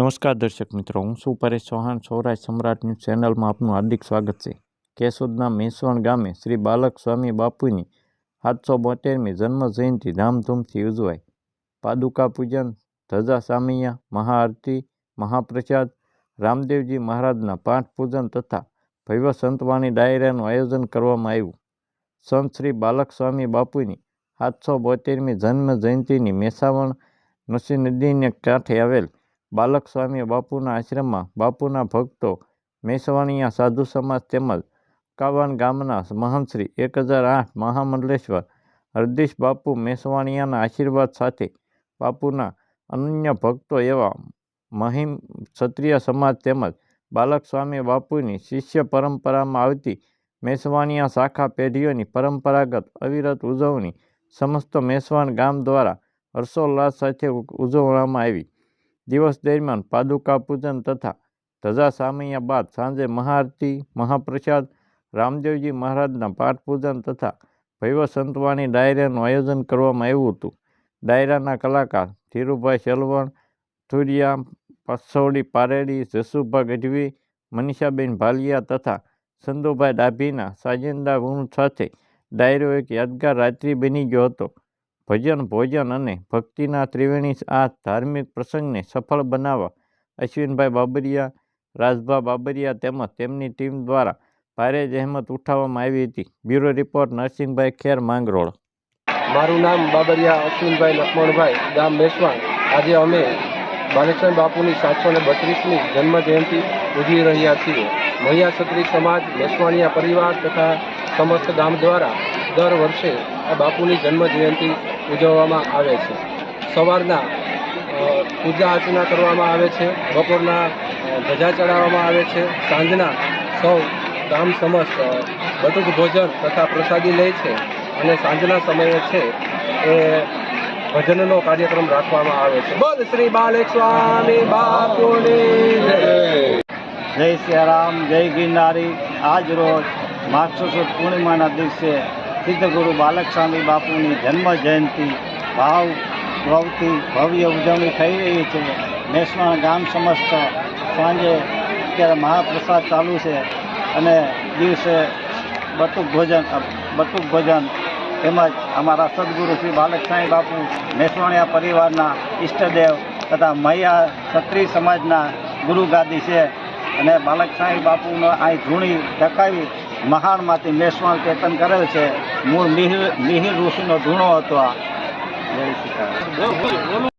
નમસ્કાર દર્શક મિત્રો, હું શું પરેશ ચૌહાણ સૌરાજ સમ્રાટ ન્યૂઝ ચેનલમાં આપનું હાર્દિક સ્વાગત છે. કેશોદના મેસવણ ગામે શ્રી બાલક સ્વામી બાપુની સાતસો બોતેરમી જન્મ જયંતિ ધામધૂમથી ઉજવાઈ પાદુકા પૂજન, ધજા સામૈયા, મહાઆરતી, મહાપ્રસાદ, રામદેવજી મહારાજના પાઠ પૂજન તથા ભૈવ સંતવાણી ડાયરાનું આયોજન કરવામાં આવ્યું. સંત શ્રી બાલક સ્વામી બાપુની સાતસો બોતેરમી મેસાવણ નસી નદીને કાંઠે આવેલ બાલક સ્વામી બાપુના આશ્રમમાં બાપુના ભક્તો મેસવાણીયા સાધુ સમાજ તેમજ કાવાન ગામના મહંતશ્રી એક હજાર આઠ મહામંડલેશ્વર હરદીશ બાપુ મેસવાણીયાના આશીર્વાદ સાથે બાપુના અનન્ય ભક્તો એવા મહિમ ક્ષત્રિય સમાજ તેમજ બાલક સ્વામી બાપુની શિષ્ય પરંપરામાં આવતી મેસવાણીયા શાખા પેઢીઓની પરંપરાગત અવિરત ઉજવણી સમસ્ત મેસવાણ ગામ દ્વારા હર્ષોલ્લાસ સાથે ઉજવવામાં આવી. દિવસ દરમિયાન પાદુકા પૂજન તથા ધજા સામૈયા બાદ સાંજે મહાઆરતી, મહાપ્રસાદ, રામદેવજી મહારાજના પાઠ પૂજન તથા ભૈવ સંતવાણી ડાયરાનું આયોજન કરવામાં આવ્યું હતું. ડાયરાના કલાકાર ધીરુભાઈ સલવણ થુરિયા પસોડી પારેડી, જસુભા ગઢવી, મનીષાબેન ભાલિયા તથા સંધુભાઈ ડાભીના સાજિંદા ગુણ સાથે ડાયરો એક યાદગાર રાત્રિ બની ગયો હતો. ભજન, ભોજન અને ભક્તિના ત્રિવેણી આ ધાર્મિક પ્રસંગને સફળ બનાવવા અશ્વિનભાઈ બાબરિયા, રાજભા બાબરિયા તેમજ તેમની ટીમ દ્વારા ભારે જહેમત ઉઠાવવામાં આવી હતી. Bureau report, Narsinhbhai Kher, Mangrol. મારું નામ બાબરિયા અશ્વિનભાઈ લક્ષ્મણભાઈ, ગામ મેસવાણ. આજે અમે બાલેશ્વર બાપુની સાતસો ને બત્રીસમી જન્મ જયંતિ ઉજવી રહ્યા છીએ. મૈયા ક્ષત્રિય સમાજ મેસવાણીયા પરિવાર તથા સમસ્ત ગામ દ્વારા દર વર્ષે આ બાપુની જન્મ જયંતિ ઉજવવામાં આવે છે સવારના પૂજા અર્ચના કરવામાં આવે છે, બપોરના ધજા ચડાવવામાં આવે છે, સાંજના સૌ ગામ સમસ્ત બટુક ભોજન તથા પ્રસાદી લે છે અને સાંજના સમયે છે એ ભજનનો કાર્યક્રમ રાખવામાં આવે છે બોલ શ્રી બાલેક સ્વામી બાપુની. જય સિયારામ, જય ગિરનારી. આજ રોજ માગસર પૂર્ણિમાના દિવસે સિદ્ધગુરુ બાલક સ્વામી બાપુની જન્મ જયંતિ, ભાવ ભાવથી ભવ્ય ઉજવણી થઈ રહી છે. મેસવાણ ગામ સમસ્ત સાંજે અત્યારે મહાપ્રસાદ ચાલુ છે અને દિવસે બટુક ભોજન બટુક ભોજન તેમજ અમારા સદગુરુ શ્રી બાલક સ્વામી બાપુ મેસવાણિયા પરિવારના ઈષ્ટદેવ તથા મૈયા ક્ષત્રિય સમાજના ગુરુ ગાદી છે. અને બાલક સ્વામી બાપુનો આ ધૂણી ટકાવી મહાણમાંથી મેસવાણ કેતન કરેલ છે. મૂળ મિહિર મિહિર ઋષિનો ધૂણો હતો આ.